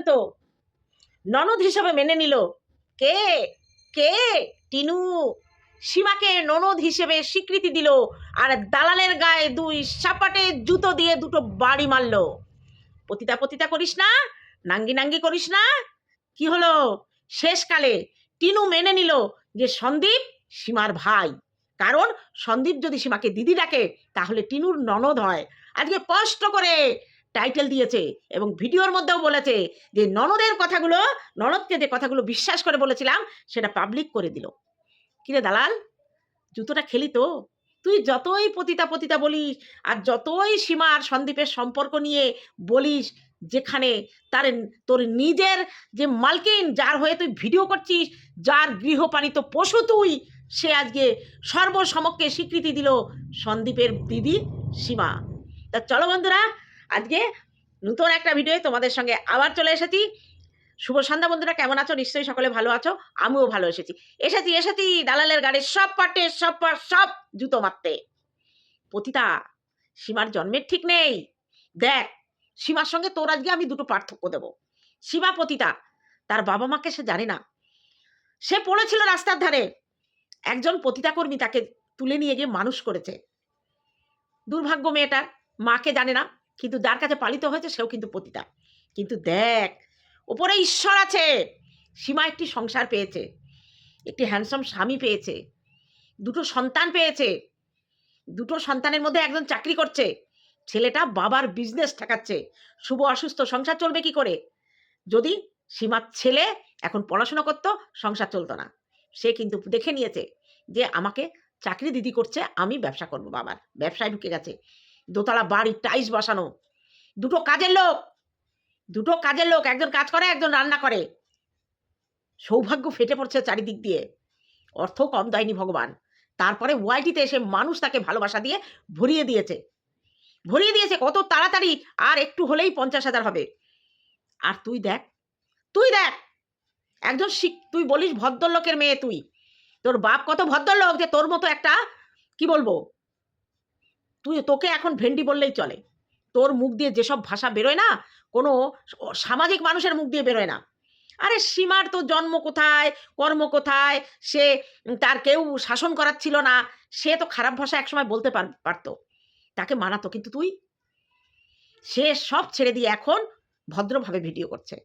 পর্যন্ত ননদ হিসেবে মেনে নিল। কে? কে? টিনু। সীমাকে ননদ হিসেবে স্বীকৃতি দিল আর দালালের গায়ে দুই সাপাটে জুতো দিয়ে দুটো বাড়ি মারলো। পতিতা পতিতা করিস না, নাঙ্গি নাঙ্গি করিস না। কি হলো? শেষকালে টিনু মেনে নিল যে সন্দীপ সীমার ভাই। কারণ সন্দীপ যদি সীমাকে দিদি ডাকে, তাহলে টিনুর ননদ হয়। আজকে স্পষ্ট করে টাইটেল দিয়েছে এবং ভিডিওর মধ্যেও বলেছে যে ননদের কথাগুলো, ননদকে যে কথাগুলো বিশ্বাস করে বলেছিলাম, সেটা পাবলিক করে দিল। কিরে দালাল? জুতোটা খেলি তো। তুই যতই পতিতা পতিতা বলিস আর যতই সীমা আর সন্দীপের সম্পর্ক নিয়ে বলিস, যেখানে তার তোর নিজের যে মালকিন যার হয়ে তুই ভিডিও করছিস, যার গৃহপালিত পশু তুই, সে আজকে সর্বসমক্ষে স্বীকৃতি দিল সন্দীপের দিদি সীমা। তা চলো বন্ধুরা আজকে নতুন একটা ভিডিও তোমাদের সঙ্গে আবার চলে এসেছি। শুভ সন্ধ্যা বন্ধুরা, কেমন আছো? নিশ্চয়ই সকলে ভালো আছো, আমিও ভালো এসেছি। এসেছি এসেছি দালালের গাড়ির সব পাটে, সব পাট সব জুতো মারতে। পতিতা, সীমার জন্মের ঠিক নেই। দেখ, সীমার সঙ্গে তোর আজকে আমি দুটো পার্থক্য দেব। সীমা, পতিতা, তার বাবা মাকে সে জানে না। সে পড়েছিল রাস্তার ধারে। একজন পতিতা কর্মী তাকে তুলে নিয়ে গিয়ে মানুষ করেছে। দুর্ভাগ্য মেয়েটার, মাকে জানে না। কিন্তু যার কাছে পালিত হয়েছে সেও কিন্তু পতিতা। কিন্তু দেখ, ওপরে ঈশ্বর আছে। সীমা একটি সংসার পেয়েছে, একটি হ্যান্ডসাম স্বামী পেয়েছে, দুটো সন্তান পেয়েছে, দুটো সন্তানের মধ্যে একজন চাকরি করছে, ছেলেটা বাবার বিজনেস ঠেকাচ্ছে, শুভ অসুস্থ সংসার চলবে কি করে? যদি সীমার ছেলে এখন পড়াশোনা করতো, সংসার চলতো না। সে কিন্তু দেখে নিয়েছে যে, আমাকে চাকরি দিদি করছে, আমি ব্যবসা করব বাবার। ব্যবসায় ঢুকে গেছে। দোতলা বাড়ি টাইস বসানো। দুটো কাজের লোক, দুটো কাজের লোক, একজন কাজ করে, একজন রান্না করে। সৌভাগ্য ফেটে পড়ছে চারিদিক দিয়ে। অর্থ কম দেয়নি ভগবান। তারপরে ওয়াইটিতে এসে মানুষ তাকে ভালোবাসা দিয়ে ভরিয়ে দিয়েছে। ভরিয়ে দিয়েছে কত তাড়াতাড়ি, আর একটু হলেই পঞ্চাশ হাজার হবে। আর তুই দেখ তুই দেখ, একজন শিখ তুই বলিস ভদ্রলোকের মেয়ে তুই। তোর বাপ কত ভদ্রলোক যে তোর মতো একটা, কি বলব? তুই তোকে এখন ভেন্ডি বললেই চলে। তোর মুখ দিয়ে যেসব ভাষা বেরোয় না, কোনো সামাজিক মানুষের মুখ দিয়ে বেরোয় না। আরে সীমার তো জন্ম কোথায়, কর্ম কোথায়, সে তার কেউ শাসন করাচ্ছিল না, সে তো খারাপ ভাষা একসময় বলতে পার- পারতো। তাকে মানাতো কিন্তু তুই। সে সব ছেড়ে দিয়ে এখন ভদ্রভাবে ভিডিও করছে।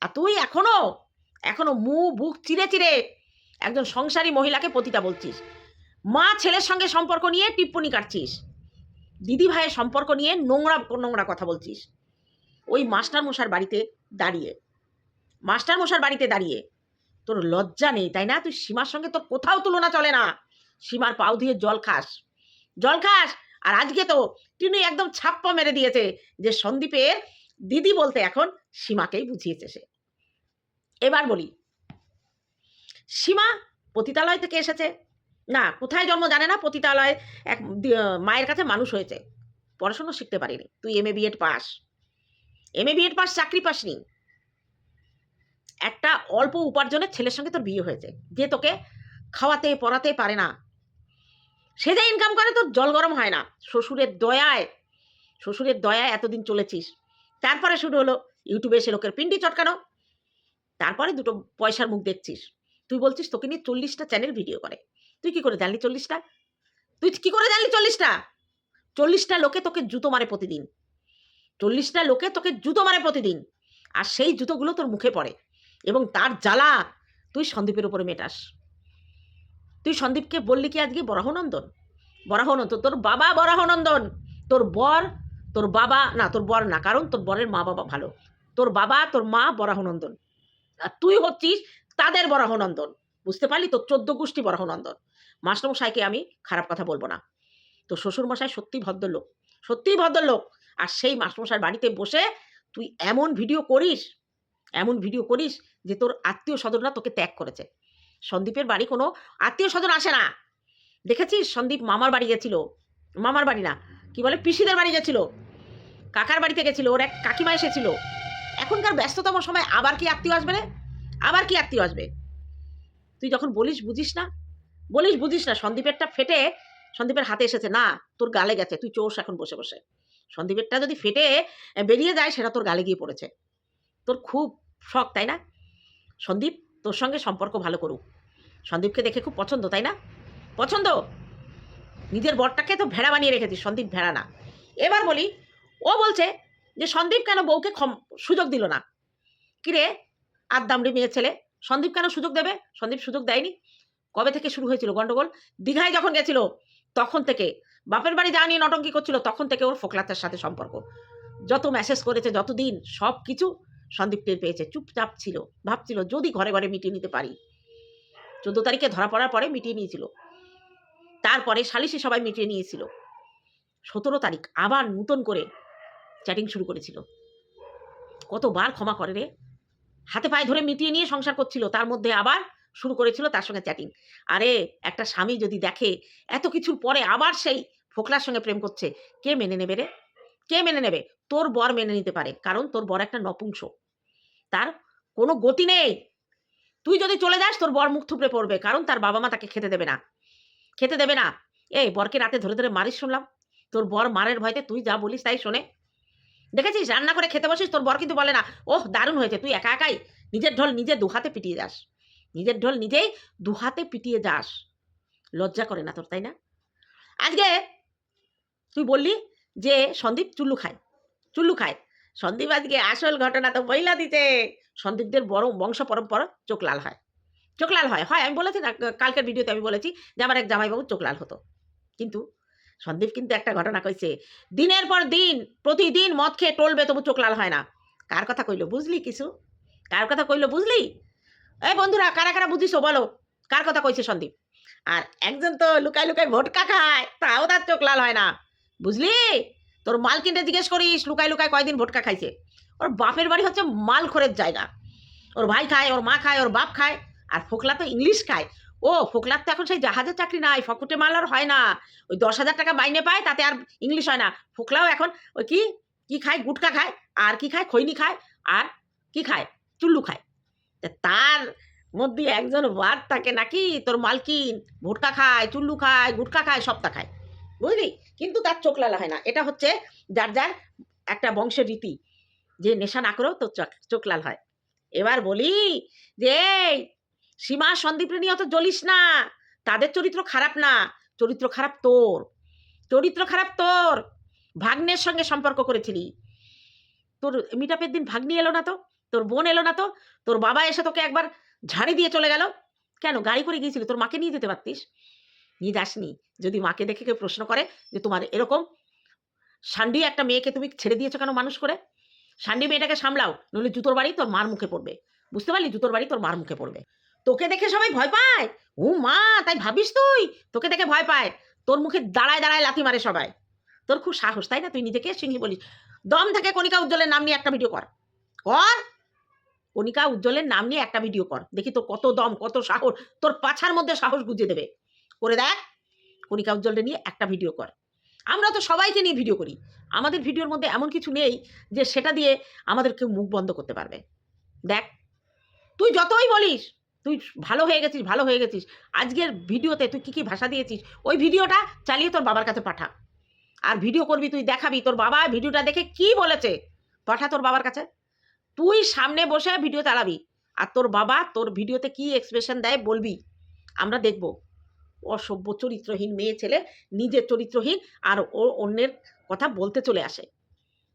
আর তুই এখনও এখনও মু বুক চিরে চিরে একজন সংসারী মহিলাকে পতিতা বলছিস। মা ছেলের সঙ্গে সম্পর্ক নিয়ে টিপ্পনি কাটছিস। দিদি ভাইয়ের সম্পর্ক নিয়ে নোংরা নোংরা কথা বলছিস। ওই মাস্টার মশার বাড়িতে দাঁড়িয়ে মাস্টার মশার বাড়িতে দাঁড়িয়ে তোর লজ্জা নেই, তাই না? তুই সীমার সঙ্গে তোর কোথাও তুলনা চলে না। সীমার পাও দিয়ে জল খাস জল খাস। আর আজকে তো তিনি একদম ছাপ্পা মেরে দিয়েছে যে সন্দীপের দিদি বলতে এখন সীমাকেই বুঝিয়েছে সে। এবার বলি, সীমা পতিতালয় থেকে এসেছে। না, কোথায় জন্ম জানে না, পতিতালয় এক মায়ের কাছে মানুষ হয়েছে। পড়াশুনো শিখতে পারিনি। তুই M A B Ed pass. M A B Ed pass, চাকরি পাসনি। একটা অল্প উপার্জনের ছেলের সঙ্গে তোর বিয়ে হয়েছে, যে তোকে খাওয়াতে, পড়াতে পারে না। সে যে ইনকাম করে, তোর জল গরম হয় না। শ্বশুরের দয়ায় শ্বশুরের দয়ায় এতদিন চলেছিস। তারপরে শুরু হলো ইউটিউবে এসে লোকের পিন্ডি চটকানো। তারপরে দুটো পয়সার মুখ দেখছিস। তুই বলছিস তোকে নিয়ে চল্লিশটা চ্যানেল ভিডিও করে। তুই কি করে জানলি চল্লিশটা? তুই কি করে জানলি চল্লিশটা? চল্লিশটা লোকে তোকে জুতো মারে প্রতিদিন। চল্লিশটা লোকে তোকে জুতো মারে প্রতিদিন। আর সেই জুতোগুলো তোর মুখে পড়ে। এবং তার জ্বালা তুই সন্দীপের উপরে মেটাস। তুই সন্দীপকে বললি কি আজকে, বরাহনন্দন? বরাহনন্দন, তোর বাবা বরাহনন্দন। তোর বর, তোর বাবা, না, তোর বর না, কারণ তোর বরের মা বাবা ভালো। তোর বাবা, তোর মা বরাহনন্দন। আর তুই হচ্ছিস তাদের বরাহনন্দন। বুঝতে পারলি তোর চোদ্দ গোষ্ঠী বরাহনন্দন মাস্টারমশাইকে আমি খারাপ কথা বলব না। তো শ্বশুরমশাই সত্যি ভদ্রলোক, সত্যিই ভদ্রলোক। আর সেই মাস্টারমশাইয়ের বাড়িতে বসে তুই এমন ভিডিও করিস, এমন ভিডিও করিস যে তোর আত্মীয় স্বজনরা তোকে ত্যাগ করেছে। সন্দীপের বাড়ি কোনো আত্মীয় স্বজন আসে না। দেখেছিস? সন্দীপ মামার বাড়ি গেছিল। মামার বাড়ি না, কি বলে? পিসিদের বাড়ি গেছিল। কাকার বাড়িতে গেছিল, ওর এক কাকিমা এসেছিল। এখনকার ব্যস্ততম সময় আবার কি আত্মীয় আসবে রে? আবার কি আত্মীয় আসবে? তুই যখন বলিস বুঝিস না? বলিস বুঝিস না, সন্দীপেরটা ফেটে, সন্দীপের হাতে এসেছে, না, তোর গালে গেছে, তুই চোষ এখন বসে বসে। সন্দীপেরটা যদি ফেটে বেরিয়ে যায়, সেটা তোর গালে গিয়ে পড়েছে। তোর খুব শখ, তাই না? সন্দীপ, তোর সঙ্গে সম্পর্ক ভালো করুক। সন্দীপকে দেখে খুব পছন্দ, তাই না? পছন্দ? নিজের বরটাকে তো ভেড়া বানিয়ে রেখেছিস, সন্দীপ ভেড়া না। এবার বলি, ও বলছে যে, সন্দীপ কেন বউকে সুযোগ দিল না? কিরে আর দামড়ি মেয়ে ছেলে? সন্দীপ কেন সুযোগ দেবে? সন্দীপ সুযোগ দেয়নি। কবে থেকে শুরু হয়েছিল গন্ডগোল? দীঘায় যখন গেছিল, তখন থেকে বাপের বাড়ি যা নিয়ে নটঙ্কি করছিল, তখন থেকে ওর ফোকলাতের সাথে সম্পর্ক। যত মেসেজ করেছে, যতদিন সব কিছু সন্দীপ টের পেয়েছে। চুপচাপ ছিল, ভাবছিল যদি ঘরে ঘরে মিটিয়ে নিতে পারি। চোদ্দ তারিখে ধরা পড়ার পরে মিটিয়ে নিয়েছিল। তারপরে সালিশি সবাই মিটিয়ে নিয়েছিল। সতেরো তারিখ আবার নূতন করে চ্যাটিং শুরু করেছিল। কতবার ক্ষমা করে রে। হাতে পায়ে ধরে মিটিয়ে নিয়ে সংসার করছিল, তার মধ্যে আবার শুরু করেছিল তার সঙ্গে চ্যাটিং আরে, একটা স্বামী যদি দেখে এত কিছুর পরে আবার সেই ফোকলার সঙ্গে প্রেম করছে, কে মেনে নেবে রে? কে মেনে নেবে? তোর বর মেনে নিতে পারে, কারণ তোর বর একটা নপুংস। তার কোনো গতি নেই। তুই যদি চলে যাস, তোর বর মুখ থুপড়ে পড়বে, কারণ তার বাবা মা তাকে খেতে দেবে না। খেতে দেবে না। এই বরকে রাতে ধরে ধরে মারিস শুনলাম। তোর বর মারের ভয়তে তুই যা বলিস তাই শোনে। দেখেছিস? রান্না করে খেতে বসিস, তোর বর কিন্তু বলে না, ওহ, দারুণ হয়েছে, তুই একা একাই নিজের ঢোল নিজে দুহাতে পিটিয়ে যাস। নিজের ঢোল নিজেই দুহাতে পিটিয়ে যাস। লজ্জা করে না তোর, তাই না? আজকে তুই বললি যে সন্দীপ চুল্লু খায় চুল্লু খায়। সন্দীপ আজকে আসল ঘটনা তো বইলা দিতে সন্দীপদের বড় বংশ পরম্পরা চোখ লাল হয়। চোখ লাল হয় হয়, আমি বলেছি না, কালকের ভিডিওতে আমি বলেছি যে আমার এক জামাইবাবু চোখ লাল হতো। কিন্তু সন্দীপ কিন্তু একটা ঘটনা কইছে, দিনের পর দিন, প্রতিদিন মদ খেয়ে টলবে তবু চোখ লাল হয় না। কার কথা কইলো বুঝলি কিছু? কার কথা কইলো বুঝলি? এই বন্ধুরা, কারা কারা বুঝিস বলো? কার কথা কইছে সন্দীপ? আর একজন তো লুকাই লুকায় ভোটকা খায়, তাও তার চোখ লাল হয় না। বুঝলি? তোর মালকিনটা জিজ্ঞেস করিস লুকাই লুকায় কয়দিন ভোটকা খাইছে। ওর বাপের বাড়ি হচ্ছে মালখোরের জায়গা। ওর ভাই খায়, ওর মা খায়, ওর বাপ খায়, আর ফোকলা তো ইংলিশ খায়। ও, ফোকলার তো এখন সেই জাহাজের চাকরি নাই, ফকুটে মাল আর হয় না। ওই দশ হাজার টাকা বাইনে পায়, তাতে আর ইংলিশ হয় না। ফোকলাও এখন ওই কি কি খায়? গুটকা খায়, আর কি খায়? খৈনি খায়, আর কি খায়? চুল্লু খায়। তার মধ্যে একজন ওয়ার্ড থাকে নাকি, তোর মালকিন ভুটকা খায়, চুল্লু খায়, গুটকা খায়, সবটা খায়। বুঝলি? কিন্তু তার চোখ লাল হয় না। এটা হচ্ছে যার যার একটা বংশের রীতি। যে নেশা না করেও তোর চোখ লাল হয়। এবার বলি যে সীমা সন্দীপরে নিয়ে অত জ্বলিস না। তাদের চরিত্র খারাপ না, চরিত্র খারাপ তোর। চরিত্র খারাপ তোর। ভাগ্নের সঙ্গে সম্পর্ক করেছিলি। তোর মিটাপের দিন ভাগ্নি এলো না তো? তোর বোন এলো না তো? তোর বাবা এসে তোকে একবার ঝাড়ি দিয়ে চলে গেল? কেন, গাড়ি করে গিয়েছিলি? তোর মাকে নিয়ে যেতে পারতিস? নিয়ে যাসনি। যদি মাকে দেখে কেউ প্রশ্ন করে যে তোমার এরকম সান্ডি একটা মেয়েকে তুমি ছেড়ে দিয়েছ কেন মানুষ করে? সান্ডি মেয়েটাকে সামলাও, নইলে জুতোর বাড়ি তোর মার মুখে পড়বে। বুঝতে পারলি? জুতোর বাড়ি তোর মার মুখে পড়বে। তোকে দেখে সবাই ভয় পায়? ও মা, তাই ভাবিস তুই? তোকে দেখে ভয় পায়। তোর মুখে দাঁড়ায় দাঁড়ায় লাথি মারে সবাই। তোর খুব সাহস, তাই না? তুই নিজেকে সিংহি বলিস। দম থেকে কণিকা উজ্জ্বলের নাম নিয়ে একটা ভিডিও কর। কর? কণিকা উজ্জ্বলের নাম নিয়ে একটা ভিডিও কর। দেখি তোর কত দম, কত সাহস। তোর পাছার মধ্যে সাহস গুজে দেবে। করে দেখ, কণিকা উজ্জ্বলটা নিয়ে একটা ভিডিও কর। আমরা তো সবাইকে নিয়ে ভিডিও করি। আমাদের ভিডিওর মধ্যে এমন কিছু নেই যে সেটা দিয়ে আমাদের কেউ মুখ বন্ধ করতে পারবে। দেখ, তুই যতই বলিস তুই ভালো হয়ে গেছিস, ভালো হয়ে গেছিস। আজকের ভিডিওতে তুই কী কী ভাষা দিয়েছিস, ওই ভিডিওটা চালিয়ে তোর বাবার কাছে পাঠা। আর ভিডিও করবি, তুই দেখাবি, তোর বাবা ভিডিওটা দেখে কি বলেছে, পাঠা তোর বাবার কাছে। তুই সামনে বসে ভিডিও চালাবি, আর তোর বাবা তোর ভিডিওতে কি এক্সপ্রেশন দেয় বলবি। আমরা দেখব। অসভ্য চরিত্রহীন মেয়ে ছেলে, নিজের চরিত্রহীন, আর ও অন্যের কথা বলতে চলে আসে।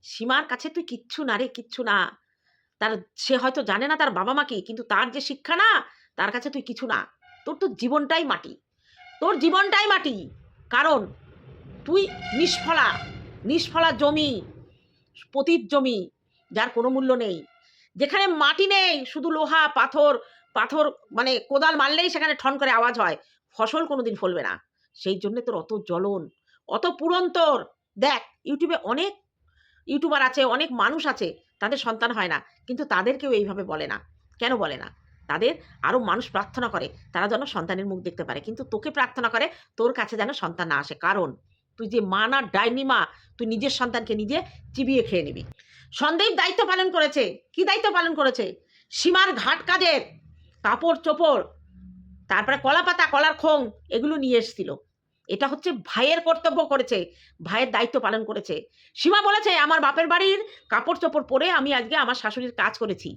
সীমার কাছে তুই কিচ্ছু না রে, কিচ্ছু না। তার, সে হয়তো জানে না তার বাবা মাকে কিন্তু তার যে শিক্ষা না, তার কাছে তুই কিছু না। তোর তো জীবনটাই মাটি। তোর জীবনটাই মাটি। কারণ তুই নিষ্ফলা নিষ্ফলা জমি, পতিত জমি, যার কোনো মূল্য নেই। যেখানে মাটি নেই, শুধু লোহা, পাথর পাথর মানে কোদাল মারলেই সেখানে ঠন করে আওয়াজ হয়। ফসল কোনোদিন ফলবে না। সেই জন্যে তোর অত জ্বলন, অত পুরন তোর দেখ, ইউটিউবে অনেক ইউটিউবার আছে, অনেক মানুষ আছে তাদের সন্তান হয় না। কিন্তু তাদেরকেও এইভাবে বলে না। কেন বলে না? তাদের আরও মানুষ প্রার্থনা করে, তারা যেন সন্তানের মুখ দেখতে পারে। কিন্তু তোকে প্রার্থনা করে, তোর কাছে যেন সন্তান না আসে। কারণ তুই যে মা না ডাইনি মা তুই নিজের সন্তানকে নিজে চিবিয়ে খেয়ে নিবি। সন্দীপ দায়িত্ব পালন করেছে। কি দায়িত্ব পালন করেছে? সীমার ঘাট কাজের কাপড় চোপড় তারপরে কলা পাতা কলার খোং, এগুলো নিয়ে এসেছিল। এটা হচ্ছে ভাইয়ের কর্তব্য করেছে, ভাইয়ের দায়িত্ব পালন করেছে। সীমা বলেছে, আমার বাপের বাড়ির কাপড় চোপড় পরে আমি আজকে আমার শাশুড়ির কাজ করেছি।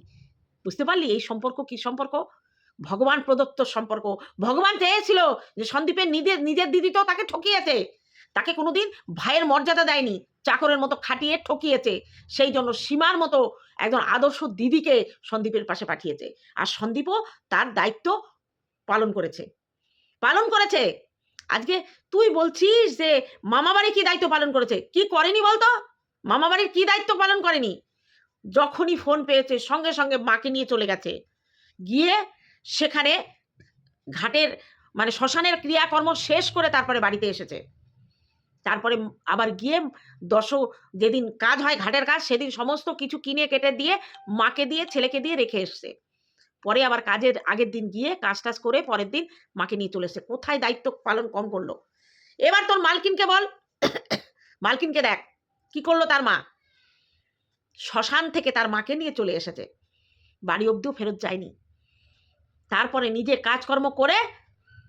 বুঝতে পারলি? এই সম্পর্ক কি সম্পর্ক? ভগবান প্রদত্ত সম্পর্ক। ভগবান চেয়েছিল যে সন্দীপের নিজের নিজের দিদি তো তাকে ঠকিয়েছে। তাকে কোনোদিন ভাইয়ের মর্যাদা দেয়নি, চাকরের মতো খাটিয়ে ঠকিয়েছে। সেই জন্য সীমার মতো একজন আদর্শ দিদিকে সন্দীপের পাশে পাঠিয়েছে। আর সন্দীপও তার দায়িত্ব পালন করেছে। পালন করেছে। আজকে তুই বলছিস যে মামাবাড়ি কি দায়িত্ব পালন করেছে? কি করেনি বলতো? মামাবাড়ির কি দায়িত্ব পালন করেনি? যখনই ফোন পেয়েছে, সঙ্গে সঙ্গে মাকে নিয়ে চলে গেছে। গিয়ে সেখানে ঘাটের মানে শ্মশানের ক্রিয়াকর্ম শেষ করে তারপরে বাড়িতে এসেছে। তারপরে আবার গিয়ে দশ, যেদিন কাজ হয় ঘাটের কাজ, সেদিন সমস্ত কিছু কিনে কেটে দিয়ে মাকে দিয়ে, ছেলেকে দিয়ে রেখে এসছে। পরে আবার কাজের আগের দিন গিয়ে কাজ টাজ করে পরের দিন মাকে নিয়ে চলে এসছে। কোথায় দায়িত্ব পালন কম করল? এবার তোর মালকিনকে বল। মালকিনকে দেখ, কি করল তার মা? শ্মশান থেকে তার মাকে নিয়ে চলে এসেছে। বাড়ি অবধিও ফেরত যায়নি। তারপরে নিজে কাজকর্ম করে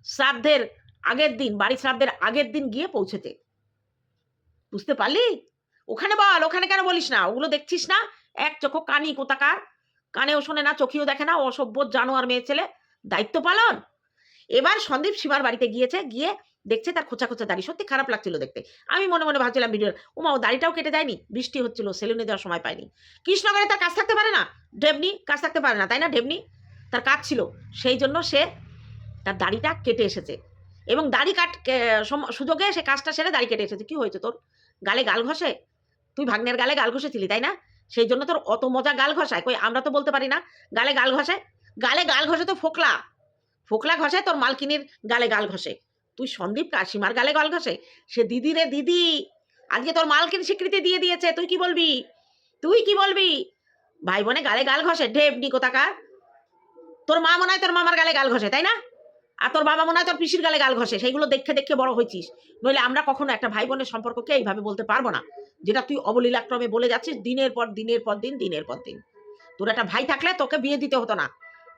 শ্রাদ্ধের আগের দিন বাড়ি শ্রাদ্ধের আগের দিন গিয়ে পৌঁছেছে। বুঝতে পারলি? ওখানে বল, ওখানে কেন বলিস না? ওগুলো দেখছিস না? এক চোখ কানি কোথাকার? কানেও শোনে না, চোখেও দেখে না, অসভ্য জানোয়ার মেয়ে ছেলে। দায়িত্ব পালন। এবার সন্দীপ সীমার বাড়িতে গিয়েছে, গিয়ে দেখছে তার খোঁচা খোঁচা দাড়ি। সত্যি খারাপ লাগছিল দেখতে। আমি মনে মনে ভাবছিলাম, ভিডিও উমা, ও দাড়িটাও কেটে যায়নি বৃষ্টি হচ্ছিল, সেলুনে যাওয়ার সময় পায়নি কৃষ্ণনগরে তার কাজ থাকতে পারে না? ঢেবনি কাজ থাকতে পারে না, তাই না ঢেবনি তার কাজ ছিল, সেই জন্য সে তার দাড়িটা কেটে এসেছে। এবং দাড়ি কাট সুযোগে সে কাজটা সেরে দাড়ি কেটে এসেছে। কি হয়েছে তোর? গালে গাল ঘষে? তুই ভাগ্নের গালে গাল ঘষেছিলি, তাই না? সেই জন্য তোর অত মজা গাল ঘষায়। কই, আমরা তো বলতে পারি না, গালে গাল ঘষে? গালে গাল ঘষে তো ফোকলা। ফোকলা ঘষে, তোর মালকিনির গালে গাল ঘষে। তুই সন্দীপ কাশিমার গালে গাল ঘষে? সে দিদি রে দিদি, আজকে তোর মালকিন স্বীকৃতি দিয়ে দিয়েছে, তুই কি বলবি? তুই কি বলবি? ভাই বোনে গালে গাল ঘষে ঢেবনি কোথাকার? তোর মা মনে হয় তোর মামার গালে গাল ঘষে, তাই না? আর তোর বাবা মনে হয় তোর পিসির গালে গাল ঘষে, সেইগুলো দেখে দেখে বড় হয়েছিস। নইলে আমরা কখনো একটা ভাই বোনের সম্পর্ককে এইভাবে বলতে পারব না। যেটা তুই অবলীলাক্রমে বলে যাচ্ছিস, দিনের পর দিনের পর দিন, দিনের পর দিন। তোর একটা ভাই থাকলে তোকে বিয়ে দিতে হতো না।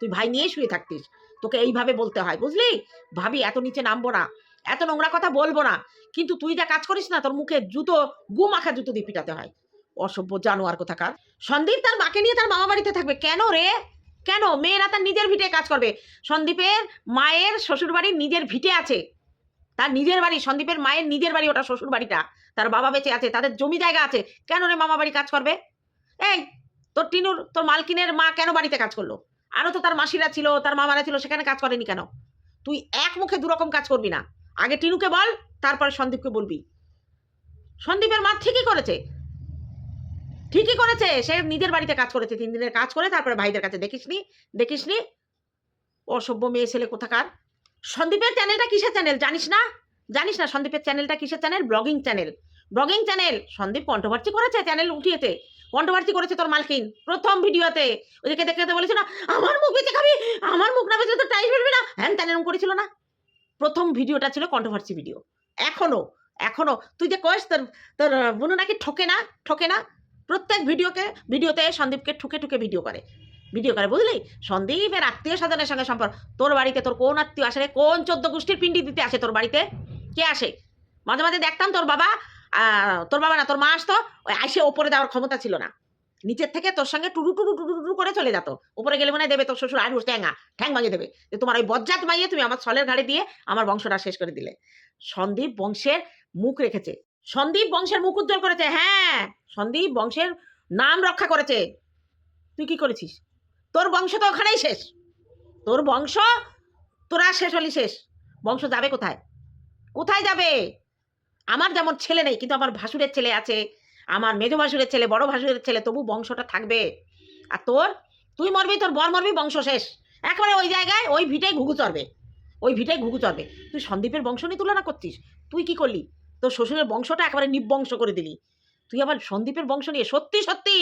তুই ভাই নিয়ে শুয়ে থাকতিস। তোকে এইভাবে বলতে হয়, বুঝলি? ভাবি, এত নিচে নামবো না। এত নোংরা কথা বলব না। কিন্তু তুই যা কাজ করিস না, তোর মুখে জুতো, গু মাখা জুতো দিয়ে পিটাতে হয়। অসভ্য জানোয়ার কোথাকার। সন্দীপ তার মাকে নিয়ে তার মামা বাড়িতে থাকবে। কেন রে? কেন? মেয়েরা তার নিজের ভিটে কাজ করবে। সন্দীপের মায়ের শ্বশুর বাড়ির নিজের ভিটে আছে। তার নিজের বাড়ি, সন্দীপের মায়ের নিজের বাড়ি, ওটা শ্বশুর বাড়িটা। তার বাবা বেঁচে আছে, তাদের জমি জায়গা আছে। কেন রে মামা বাড়ি কাজ করবে? এই, তোর টিনুর, তোর মালকিনের মা কেন বাড়িতে কাজ করল? আরও তো তার মাসিরা ছিল, তার মামারা ছিল, সেখানে কাজ করেনি কেন? তুই এক মুখে দুরকম কাজ করবি না। আগে টিনুকে বল, তারপরে সন্দীপকে বলবি। সন্দীপের মা ঠিকই করেছে। ঠিকই করেছে, সে নিজের বাড়িতে কাজ করেছে, তিন দিনের কাজ করে, তারপরে ভাইদের কাছে দেখিসনি দেখিসনি। অসভ্য মেয়ে ছেলে কোথাকার? সন্দীপের চ্যানেলটা কিসের চ্যানেল? জানিস না? জানিস না সন্দীপের চ্যানেলটা কিসের channel? Blogging channel. Blogging channel. Sandeep controversy করেছে, চ্যানেল উঠিয়েতে কন্ট্রোভার্সি করেছে তোর মালকিন। প্রথম ভিডিওতে। ওদেরকে দেখে দেখে বলেছে না, আমার মুখ বেঁচে খাবি, আমার মুখ না বেঁচে তো টাইস বেরবে না। হ্যান এরকম করেছিল না? প্রথম ভিডিওটা ছিল কন্ট্রোভার্সি ভিডিও এখনও এখনও। তুই যে কয়েস তোর তোর বোনু নাকি ঠকে না? ঠকে না? প্রত্যেক ভিডিওকে, ভিডিওতে সন্দীপকে ঠুকে ঠুকে ভিডিও করে। ভিডিও করে বুঝলি? সন্দীপের আত্মীয় স্বজনের সঙ্গে সম্পর্ক। তোর বাড়িতে তোর কোন আত্মীয় আসে? কোন চোদ্দ গোষ্ঠীর পিন্ডি দিতে আসে তোর বাড়িতে? কে আসে? মাঝে মাঝে দেখতাম তোর বাবা তোর বাবা না, তোর মা আসতো ওই আসে ওপরে দেওয়ার ক্ষমতা ছিল না। নিচের থেকে তোর সঙ্গে টুরু টুরু টুরু টুরু করে চলে যেত। উপরে গেলে মনে দেবে তোর শ্বশুর আর ঠ্যাঙা, ঠ্যাং ভাঙিয়ে দেবে। যে তোমার ওই বজ্জাত মাইয়ে তুমি আমার ছলের ঘাড়ে দিয়ে আমার বংশটা শেষ করে দিলে। সন্দীপ বংশের মুখ রেখেছে। সন্দীপ বংশের মুখ উজ্জ্বল করেছে হ্যাঁ। সন্দীপ বংশের নাম রক্ষা করেছে। তুই কি করেছিস? তোর বংশ তো ওখানেই শেষ। তোর বংশ, তোরা শেষ হলি শেষ। বংশ যাবে কোথায়? কোথায় যাবে? আমার যেমন ছেলে নেই, কিন্তু আমার ভাসুরের ছেলে আছে, আমার মেজো ভাসুরের ছেলে, বড় ভাসুরের ছেলে, তবু বংশটা থাকবে। আর তোর, তুই মরবি, তোর বর মরবি, বংশ শেষ। একেবারে ওই জায়গায়, ওই ভিটাই ঘুঘু চড়বে। ওই ভিটাই ঘুঘু চড়বে। তুই সন্দীপের বংশ নিয়ে তুলনা করছিস? তুই কি করলি? তোর শ্বশুরের বংশটা একেবারে নিবংশ করে দিলি। তুই আবার সন্দীপের বংশ নিয়ে সত্যি সত্যি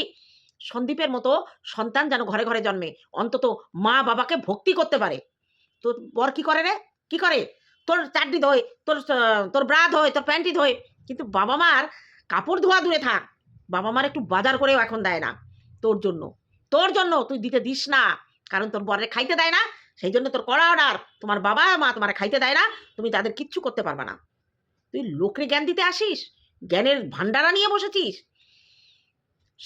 সন্দীপের মতো সন্তান যেন ঘরে ঘরে জন্মে। অন্তত মা বাবাকে ভক্তি করতে পারে। তোর বর কি করে রে? কি করে? তোর চারটি ধোয়, তোর তোর ব্রা ধোয়, তোর প্যান্টি ধোয়। কিন্তু বাবা মার কাপড় ধোয়া দূরে থাক। বাবা মার একটু বাজার করেও এখন দেয় না তোর জন্য। তোর জন্য তুই দিতে দিস না। কারণ তোর বরের খাইতে দেয় না। সেই জন্য তোর কড়া অর্ডার। তোমার বাবা মা তোমার খাইতে দেয় না। তুমি তাদের কিচ্ছু করতে পারবে না। তুই লোকরে জ্ঞান দিতে আসিস? জ্ঞানের ভান্ডারা নিয়ে বসেছিস?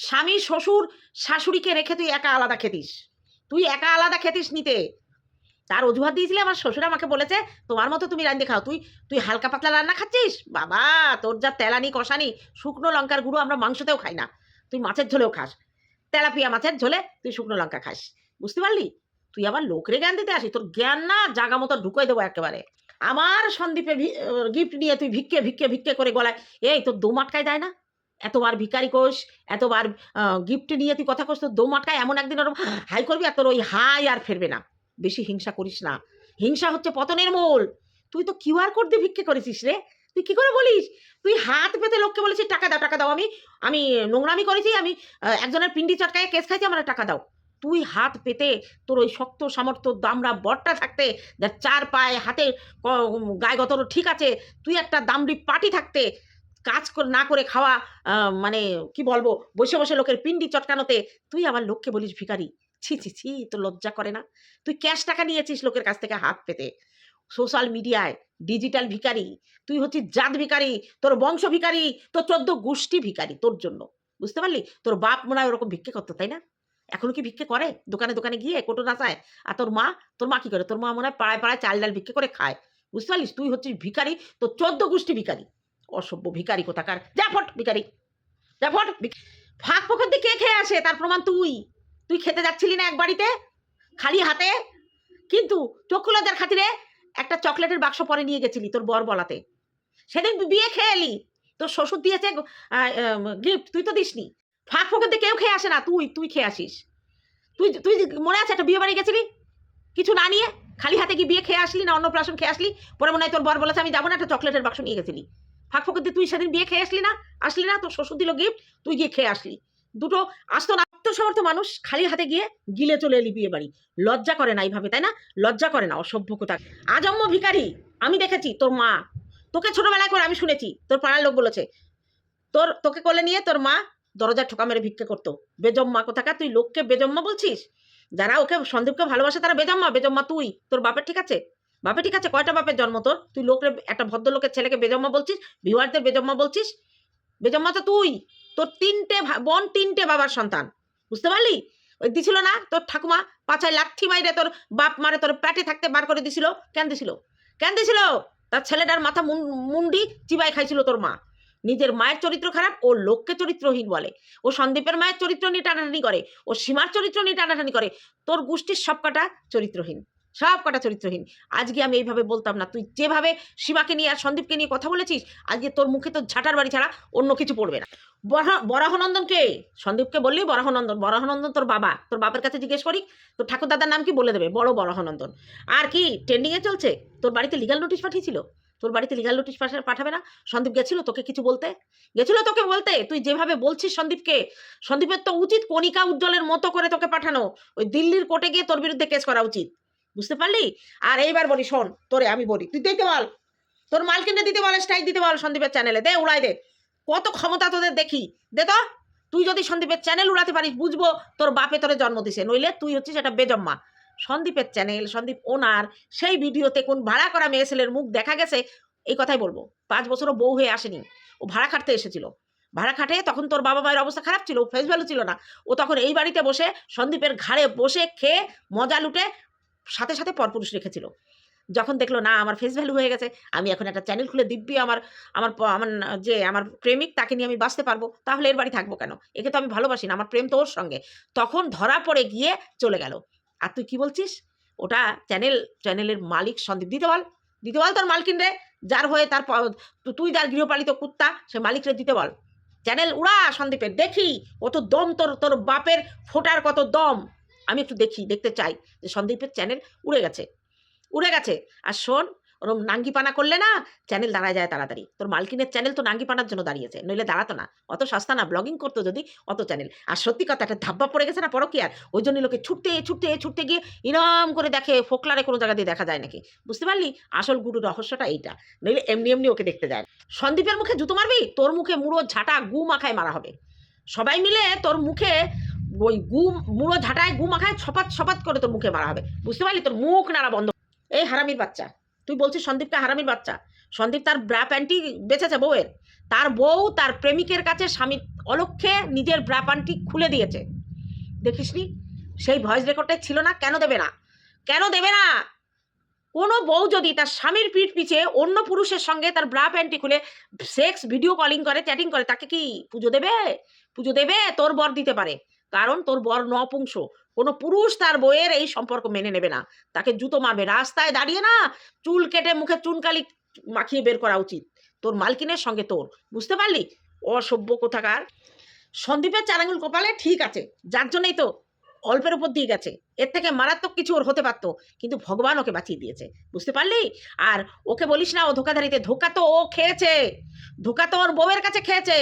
স্বামী, শ্বশুর, শাশুড়িকে রেখে তুই একা আলাদা খেতিস। তুই একা আলাদা খেতিস নিতে। তার অজুহাত দিয়েছিলে, আমার শ্বশুর আমাকে বলেছে, তোমার মতো তুমি রান্না খাও। তুই তুই হালকা পাতলা রান্না খাচ্ছিস? বাবা, তোর যা তেলানি, কষানি, শুকনো লঙ্কার গুঁড়ো আমরা মাংসতেও খাই না। তুই মাছের ঝোলেও খাস। তেলাপিয়া মাছের ঝোলে তুই শুকনো লঙ্কা খাস। বুঝতে পারলি? তুই আবার লোকরে জ্ঞান দিতে আসি তোর জ্ঞান না জাগা মতো ঢুকিয়ে দেবো একেবারে। আমার সন্দীপে গিফট নিয়ে তুই ভিক্ষে ভিক্ষে ভিক্ষে করে গলায়, এই, তোর দম আটকায় দেয় না? এতবার ভিকারি কোষ, এতবার গিফট নিয়ে তুই কথা কোষ তোর দম আটকায় এমন একদিন ওরকম হাই করবি আর তোর ওই হাই আর ফেরবে না। বেশি হিংসা করিস না। হিংসা হচ্ছে পতনের মূল। তুই তো কিউআর কোড দিয়ে ভিক্ষে করেছিস রে। তুই কি করে বলিস? তুই হাত পেতে লোককে বলেছিস, টাকা দাও টাকা দাও, আমি আমি নোংরামি করেছি, আমি একজনের পিন্ডি চটকায় কেস খাইছি, আমার টাকা দাও। তুই হাত পেতে তোর ওই শক্ত সামর্থ্য, দামড়া বটটা থাকতে যার চার পায়ে হাতে গায়ে গতর ঠিক আছে, তুই একটা দামড়ি পাটি থাকতে কাজ না করে খাওয়া মানে কি বলব, বসে বসে লোকের পিন্ডি চটকানোতে তুই আবার লোককে বলিস ভিখারি, ছি ছি ছি তো লজ্জা করে না। তুই ক্যাশ টাকা নিয়েছিস লোকের কাছ থেকে হাত পেতে। সোশ্যাল মিডিয়ায় ডিজিটাল ভিকারি তুই হচ্ছিস জাত ভিকারি তোর বংশ ভিখারি, তোর চোদ্দ গোষ্ঠী ভিকারি তোর জন্য। বুঝতে পারলি? তোর বাপ মনে হয় ওরকম ভিক্ষে করতো, তাই না? এখনও কি ভিক্ষে করে? দোকানে দোকানে গিয়ে কোটো নাচায়। আর তোর মা তোর মা কি করে? তোর মা মনে হয় পাড়ায় পাড়ায় চাল ডাল ভিক্ষে করে খায়। বুঝতে পারলিস? তুই হচ্ছিস ভিখারি, তোর চোদ্দ গোষ্ঠী ভিখারি। অসভ্য ভিখারি কোথাকার। যা ফট, ভিখারি। যা ফট ফাঁক পোখর দিয়ে কে খেয়ে আসে? তার প্রমাণ তুই। তুই খেতে যাচ্ছিলি না এক বাড়িতে? খালি হাতে? কিন্তু চক্ষু লজ্জার খাতিরে একটা চকলেটের বাক্স পরে নিয়ে গেছিলি তোর বর বলাতে। সেদিন বিয়ে খেয়ে এলি। তোর শ্বশুর দিয়েছে গিফট তুই তো দিসনি। ফাঁক ফোকর দিয়ে কেউ খেয়ে আসে না। তুই তুই খেয়ে আসিস। তুই তুই মনে আছে একটা বিয়ে বাড়ি গেছিলি? কিছু না নিয়ে? খালি হাতে কি বিয়ে খেয়ে আসলি না অন্নপ্রাশন খেয়ে আসলি? পরে মনে হয় তোর বর বলেছে, আমি যাব না, একটা চকলেটের বাক্স নিয়ে গেছিলি। ফাঁক দিয়ে তুই সেদিন বিয়ে খেয়ে আসলি না? আসলি না, তোর শ্বশুর দিল গিফট তুই গিয়ে খেয়ে আসলি। দুটো আসতো না, আত্মসমর্থ মানুষ খালি হাতে গিয়ে গিলে চলে এলি বিয়ে বাড়ি লজ্জা করে না এইভাবে, তাই না? লজ্জা করে না, অসভ্য কোথা। আজম্ম ভিকারি আমি দেখেছি তোর মা। তোকে ছোটবেলায় করে আমি শুনেছি, তোর পাড়ার লোক বলেছে। তোর, তোকে কোলে নিয়ে তোর মা দরজা ঠোকা মেরে ভিক্ষে করতো। বেজম্মা কোথাকার, তুই লোককে বেজম্মা বলছিস? যারা ওকে সন্দীপকে ভালোবাসে তারা বেজম্মা বেজম্মা তুই, তোর বাপের ঠিক আছে? বাপের ঠিক আছে, কয়টা বাপের জন্ম তোর? তুই লোকের, একটা ভদ্রলোকের ছেলেকে বেজম্মা বলছিস? ভিওয়ারদের বেজম্মা বলছিস? বেজম্মা তো তুই। তোর তিনটে বোন তিনটে বাবার সন্তান। বুঝতে পারলি? ওই দিছিল না তোর ঠাকুমা? পাছায় লাথি মাইরে তোর বাপ মারে তোর পেটে থাকতে বার করে দিছিল। কেন দিছিল? কেন দিছিল? তার ছেলেটার মাথা মুন- মুন্ডি চিবাই খাইছিল তোর মা। নিজের মায়ের চরিত্র খারাপ, ও লোককে চরিত্রহীন বলে। ও সন্দীপের মায়ের চরিত্র নিয়ে টানাটানি করে। ও সীমার চরিত্র নিয়ে টানাটানি করে। তোর গোষ্ঠীর সবকটা চরিত্রহীন। সব কটা চরিত্রহীন। আজকে আমি এইভাবে বলতাম না। তুই যেভাবে সীমাকে নিয়ে আর সন্দীপকে নিয়ে কথা বলেছিস, আজকে তোর মুখে তো ঝাঁটার বাড়ি ছাড়া অন্য কিছু পড়বে না। বরাহ- বরাহনন্দন কে সন্দীপকে বললি বরাহনন্দন বরাহনন্দন তোর বাবা, তোর বাপের কাছে জিজ্ঞেস করি, তোর ঠাকুর দাদার নাম কি বলে দেবে? বড় বরাহনন্দন। আর কি ট্রেন্ডিংয়ে চলছে? তোর বাড়িতে লিগাল নোটিশ পাঠিয়েছিল? তোর বাড়িতে লিগাল নোটিশ পাঠাবে না? সন্দীপ গেছিল তোকে কিছু বলতে? গেছিল তোকে বলতে? তুই যেভাবে বলছিস সন্দীপকে, সন্দীপের তো উচিত কণিকা উজ্জ্বলের মতো করে তোকে পাঠানো। ওই দিল্লির কোর্টে গিয়ে তোর বিরুদ্ধে কেস করা উচিত। বুঝতে পারলি? আর এইবার বলি, শোন, তোরে আমি বলি, তুই দিতে বল। তোর মাল কিনে দিতে বল স্ট্রাইক দিতে বল সন্দীপের চ্যানেলে দে, উড়াই দে। কত ক্ষমতা তোদের দেখি। দে তো, তুই যদি সন্দীপের চ্যানেল উড়াতে পারিস, বুঝব তোর বাপে তোরে জন্ম দিছে। নইলে তুই হচ্ছিস একটা বেজম্মা। সন্দীপের চ্যানেল সন্দীপ ওনার সেই ভিডিওতে কোন ভাড়া করা মেয়ে ছেলের মুখ দেখা গেছে, এই কথাই বলব। পাঁচ বছরও বউ হয়ে আসেনি। ও ভাড়া খাটতে এসেছিল। ভাড়া খাটে তখন তোর বাবা মায়ের অবস্থা খারাপ ছিল ফেস ভ্যালু ছিল না। ও তখন এই বাড়িতে বসে সন্দীপের ঘাড়ে বসে খেয়ে, মজা লুটে সাথে সাথে পরপুরুষ রেখেছিল। যখন দেখল, না, আমার ফেস ভ্যালু হয়ে গেছে, আমি এখন একটা চ্যানেল খুলে দিব্যি, আমার আমার আমার যে, আমার প্রেমিক, তাকে নিয়ে আমি বাঁচতে পারব, তাহলে এর বাড়ি থাকব কেন? একে তো আমি ভালোবাসি না, আমার প্রেম তো ওর সঙ্গে। তখন ধরা পড়ে গিয়ে চলে গেল। আর তুই কি বলছিস? ওটা চ্যানেল চ্যানেলের মালিক সন্দীপ দিতে বল দিতে বল তোর মালকিন রে, যার হয়ে তার তুই যার গৃহপালিত কুত্তা, সে মালিকরে দিতে বল চ্যানেল উড়া সন্দীপের, দেখি, ও কত দম তোর তোর বাপের ফোটার কত দম। আমি একটু দেখি, দেখতে চাই যে সন্দীপের চ্যানেল উড়ে গেছে। উড়ে গেছে। আর শোন, ওরম নাঙ্গিপানা করলে না চ্যানেল দাঁড়ায় যায় তাড়াতাড়ি। তোর মালকিনের চ্যানেল তো নাঙ্গিপানার জন্য দাঁড়িয়েছে, নইলে দাঁড়াতো না। অত সস্তা না ব্লগিং করতো যদি, অত চ্যানেল আর সত্যি কথা, একটা ধাব্বা পড়ে গেছে না পড়ো কি আর ওই জন্য লোকে ছুটতে ছুটতে ছুটতে গিয়ে ইরম করে দেখে, ফোকলারে কোনো জায়গা দিয়ে দেখা যায় নাকি? বুঝতে পারলি? আসল গুরু রহস্যটা এইটা। নইলে এমনি এমনি ওকে দেখতে যায়। সন্দীপের মুখে জুতো মারবি? তোর মুখে মুড়ো, ঝাঁটা, গু মাখায় মারা হবে। সবাই মিলে তোর মুখে ওই গু, মুড়ো ঝাঁটায় গু মাখায় ছপাত ছপাত করে তোর মুখে মারা হবে। বুঝতে পারলি? তোর মুখ নাড়া বন্ধ। এই হারামির বাচ্চা। তুই বলছিস সন্দীপকে হারামির বাচ্চা। সন্দীপ তার ব্রা প্যান্টি বেঁচেছে বউয়ের। তার বউ তার প্রেমিকের কাছে স্বামী অলক্ষে নিজের ব্রা প্যান্টি খুলে দিয়েছে। দেখিসনি সেই ভয়েস রেকর্ডটাই ছিল না? কেন দেবে না? কেন দেবে না? কোনো বউ যদি তার স্বামীর পিঠ পিছে অন্য পুরুষের সঙ্গে তার ব্রা প্যান্টি খুলে সেক্স, ভিডিও কলিং করে, চ্যাটিং করে, তাকে কি পুজো দেবে? পুজো দেবে? তোর বর দিতে পারে। কারণ তোর বর নপুংস। কোনো পুরুষ তার বইয়ের এই সম্পর্ক মেনে নেবে না। তাকে জুতো মারবে। রাস্তায় দাঁড়িয়ে না চুল কেটে মুখে চুনকালি মাখিয়ে বের করা উচিত। তোর মালকিনের সঙ্গে তোর। বুঝতে পারলি? অসভ্য কোথাকার। সন্দীপের চারাঙ্গুল কপালে ঠিক আছে। যার জন্যই তো অল্পের উপর দিয়ে গেছে। এর থেকে মারাত্মক কিছু ওর হতে পারতো, কিন্তু ভগবান ওকে বাঁচিয়ে দিয়েছে। বুঝতে পারলি? আর ওকে বলিস না, ও ধোকাধারিতে ধোকা তো ও খেয়েছে। ধোকা তো ওর বউয়ের কাছে খেয়েছে।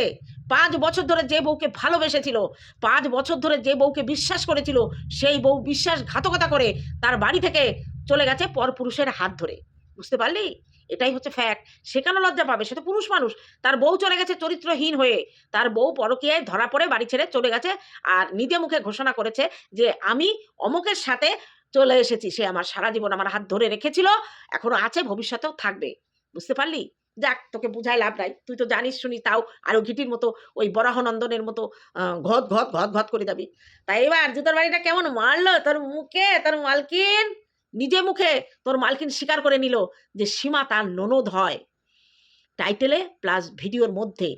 পাঁচ বছর ধরে যে বউকে ভালোবেসেছিল, পাঁচ বছর ধরে যে বউকে বিশ্বাস করেছিল, সেই বউ বিশ্বাসঘাতকতা করে তার বাড়ি থেকে চলে গেছে পরপুরুষের হাত ধরে। বুঝতে পারলি? এটাই হচ্ছে ফ্যাক্ট সেখানে লজ্জা পাবে? সে তো পুরুষ মানুষ। তার বউ চলে গেছে চরিত্রহীন হয়ে। তার বউ পরকীয়ায় ধরা পড়ে বাড়ি ছেড়ে চলে গেছে আর নিজে মুখে ঘোষণা করেছে যে, আমি অমুকের সাথে চলে এসেছি। সে আমার সারা জীবন আমার হাত ধরে রেখেছিল। এখনও আছে, ভবিষ্যতেও থাকবে। বুঝতে পারলি? যাক, তোকে বুঝাই লাভ নাই। তুই তো জানিস, শুনি, তাও আরও ঘিটির মতো ওই বরাহনন্দনের মতো ঘত ঘত ঘত ঘত করে যাবি। তাই এবার জুতোর বাড়িটা কেমন মারলো? তোর মুখে, তোর মালকিন? নিজে মুখে তোর মালকিন স্বীকার করে নিল যে সীমা তার ননদ হয়। টাইটেলে প্লাস ভিডিওর মধ্যে।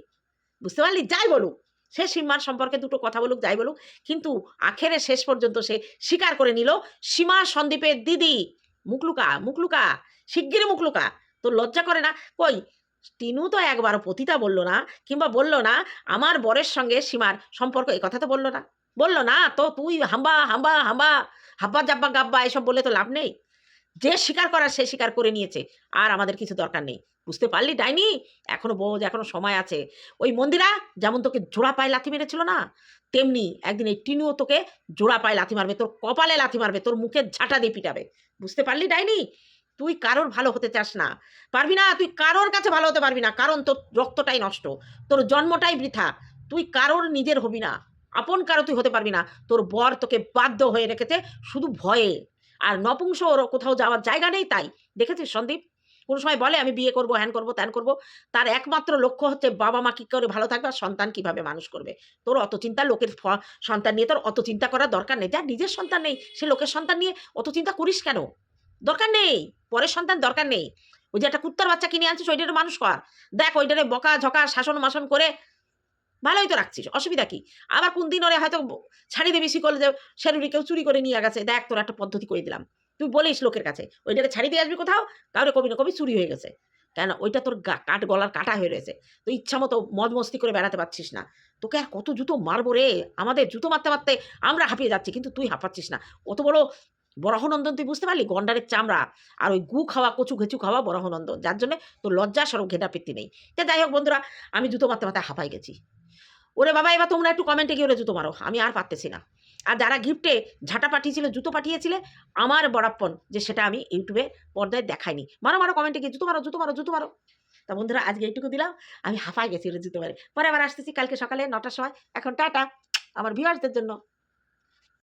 বুঝতে পারলি? যাই বলুক, সে সীমার সম্পর্কে দুটো কথা বলুক, যাই বলুক, কিন্তু আখেরে শেষ পর্যন্ত সে স্বীকার করে নিল সীমা সন্দীপের দিদি, মুকলুকা মুকলুকা, শিগগিরই মুকলুকা। তোর লজ্জা করে না? কই? টিনু তো একবারও পতিতা বলল না, কিংবা বলল না, আমার বরের সঙ্গে সীমার সম্পর্ক এই কথা তো বলল না। বলল না, তো তুই হাম্বা হাম্বা হাম্বা, হাব্বা, জাব্বা, গাব্বা, এসব বলে তো লাভ নেই। যে স্বীকার করার সে স্বীকার করে নিয়েছে, আর আমাদের কিছু দরকার নেই। বুঝতে পারলি ডাইনি? এখনও বোঝ, এখনও সময় আছে। ওই মন্দিরা, যেমন তোকে জোড়া পায়ে লাথি মেরেছিল না, তেমনি একদিন এই টিনুও তোকে জোড়া পায়ে লাথি মারবে, তোর কপালে লাথি মারবে, তোর মুখে ঝাঁটা দিয়ে পিটাবে। বুঝতে পারলি ডাইনি? তুই কারোর ভালো হতে চাস না। পারবি না? তুই কারোর কাছে ভালো হতে পারবি না। কারণ তোর রক্তটাই নষ্ট। তোর জন্মটাই বৃথা। তুই কারোর নিজের হবি না। আপন কারও তুই হতে পারবি না। তোর বর তোকে বাধ্য হয়ে রেখেছে শুধু ভয়ে। আর নপুংস ওর কোথাও যাওয়ার জায়গা নেই তাই। দেখেছিস সন্দীপ? কোনো সময় বলে, আমি বিয়ে করব, হ্যান করব, ত্যান করব। তার একমাত্র লক্ষ্য হচ্ছে বাবা মা কী করে ভালো থাকবে আর সন্তান কীভাবে মানুষ করবে। তোর অত চিন্তা লোকের সন্তান নিয়ে তোর অত চিন্তা করার দরকার নেই। যা নিজের সন্তান নেই। সে লোকের সন্তান নিয়ে অত চিন্তা করিস কেন? দরকার নেই। পরের সন্তান দরকার নেই। ওই যে একটা কুত্তার বাচ্চা কিনে আনছিস ওইটারে মানুষ কর দেখ, ওইটারে বকা, ঝকা, শাসন, মাসন করে ভালোই তো রাখছিস, অসুবিধা কি? আবার কোন দিন ওরে হয়তো ছাড়ি দেবি শিকল যে সেরুরি কেউ চুরি করে নিয়ে গেছে। দেখ, তোর একটা পদ্ধতি করে দিলাম। তুই বলিস লোকের কাছে, ওইটারে ছাড়ি দিয়ে আসবি কোথাও? কাউরে কবি না কবি চুরি হয়ে গেছে। কেন? ওইটা তোর কাঠ, গলার কাটা হয়ে রয়েছে। তুই ইচ্ছা মতো মদ মস্তি করে বেড়াতে পারছিস না। তোকে আর কত জুতো মারবো রে? আমাদের জুতো মারতে মারতে আমরা হাঁপিয়ে যাচ্ছি, কিন্তু তুই হাঁপাচ্ছিস না। অত বড় বরাহনন্দন, তুই বুঝতে পারলি? গন্ডারের চামড়া আর ওই গু খাওয়া, কচু ঘেচু খাওয়া বরাহনন্দন। যার জন্য তোর লজ্জা সরব ঘেটা পিত্তি নেই। তা যাই হোক বন্ধুরা, আমি জুতো মারতে মারতে হাঁপাই গেছি। ওরে বাবা, এবার তোমরা একটু কমেন্টে গিয়ে ওরে জুতো মারো। আমি আর পারতেছি না। আর যারা গিফটে ঝাঁটা পাঠিয়েছিলে, জুতো পাঠিয়েছিলে, আমার বরাপ্পন, যে সেটা আমি ইউটিউবে পর্দায় দেখাইনি। মারো মারো কমেন্টে গিয়ে, জুতো মারো জুতো মারো জুতো মারো। তা বন্ধুরা, আজকে এইটুকু দিলাম। আমি হাঁপাই গেছি ওরে জুতো মারে। পরে আবার আসতেছি কালকে সকালে নটার সময়। এখন টাটা, আমার ভিউয়ার্সদের জন্য।